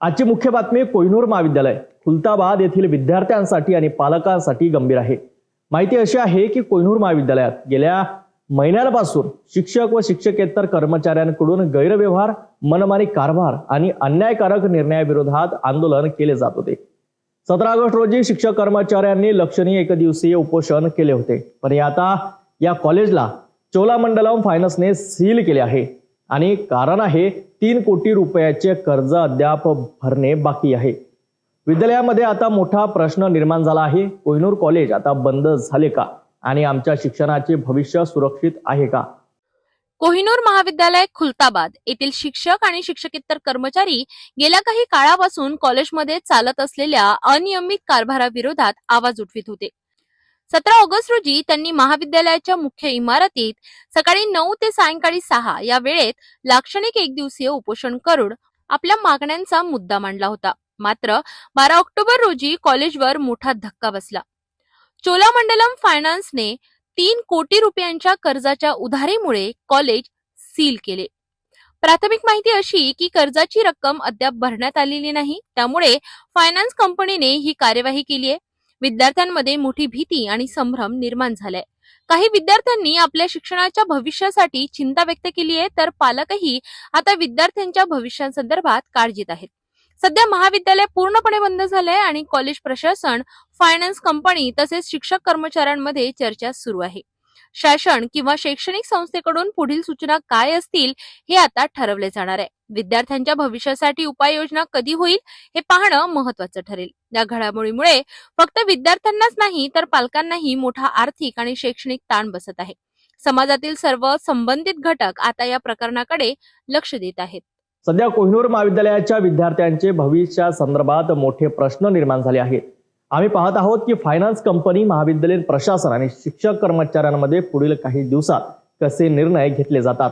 आजची मुख्य बातमी कोहिनूर महाविद्यालय. खुलताबाद येथील विद्यार्थ्यांसाठी आणि पालकांसाठी गंभीर आहे. माहिती अशी आहे की कोहिनूर महाविद्यालयात गेल्या महिन्यापासून शिक्षक व शिक्षकेतर कर्मचाऱ्यांकडून गैरव्यवहार मनमानी कारभार आणि अन्यायकारक निर्णयाविरोधात आंदोलन केले जात होते. सतरा ऑगस्ट रोजी शिक्षक कर्मचाऱ्यांनी लक्षणीय एकदिवसीय उपोषण केले होते. पण आता या कॉलेजला चोलामंडलम फायनान्सने सील केले आहे. आणि कारण आहे तीन कोटी रुपयाचे कर्ज अद्याप भरणे बाकी आहे. विद्यालयामध्ये आता मोठा प्रश्न निर्माण झाला आहे. कोहिनूर कॉलेज आता बंद झाले का? आणि आमच्या शिक्षणाचे भविष्य सुरक्षित आहे का? कोहिनूर महाविद्यालय खुलताबाद येथील शिक्षक आणि शिक्षकेतर कर्मचारी गेल्या काही काळापासून कॉलेजमध्ये चालत असलेल्या अनियमित कारभाराविरोधात आवाज उठवित होते. सतरा ऑगस्ट रोजी त्यांनी महाविद्यालयाच्या मुख्य इमारतीत सकाळी नऊ ते सायंकाळी सहा या वेळेत लाक्षणिक एक दिवसीय उपोषण करून आपल्या मागण्यांचा मुद्दा मांडला होता. मात्र बारा ऑक्टोबर रोजी कॉलेजवर मोठा धक्का बसला. चोलामंडलम फायनान्सने तीन कोटी रुपयांच्या कर्जाच्या उधारीमुळे कॉलेज सील केले. प्राथमिक माहिती अशी की कर्जाची रक्कम अद्याप भरण्यात आलेली नाही त्यामुळे फायनान्स कंपनीने ही कार्यवाही केली आहे. विद्यार्थ्यांमध्ये मोठी भीती आणि संभ्रम निर्माण झालाय. काही विद्यार्थ्यांनी आपल्या शिक्षणाच्या भविष्यासाठी चिंता व्यक्त केली आहे तर पालकही आता विद्यार्थ्यांच्या भविष्यासंदर्भात काळजीत आहेत. सध्या महाविद्यालय पूर्णपणे बंद झालंय आणि कॉलेज प्रशासन फायनान्स कंपनी तसेच शिक्षक कर्मचाऱ्यांमध्ये चर्चा सुरू आहे. शासन किंवा शैक्षणिक संस्थेकडून पुढील सूचना काय असतील हे आता ठरवले जाणार आहे. विद्यार्थ्यांच्या भविष्यासाठी उपाययोजना कधी होईल हे पाहणं महत्वाचं ठरेल. या घडामोडीमुळे फक्त विद्यार्थ्यांनाच नाही तर पालकांनाही मोठा आर्थिक आणि शैक्षणिक ताण बसत आहे. समाजातील सर्व संबंधित घटक आता या प्रकरणाकडे लक्ष देत आहेत. सध्या कोहिनूर महाविद्यालयाच्या विद्यार्थ्यांचे भविष्या संदर्भात मोठे प्रश्न निर्माण झाले आहेत. आम्ही पाहत आहोत की फायनान्स कंपनी महाविद्यालयीन प्रशासन आणि शिक्षक कर्मचाऱ्यांमध्ये पुढील काही दिवसात कसे निर्णय घेतले जातात?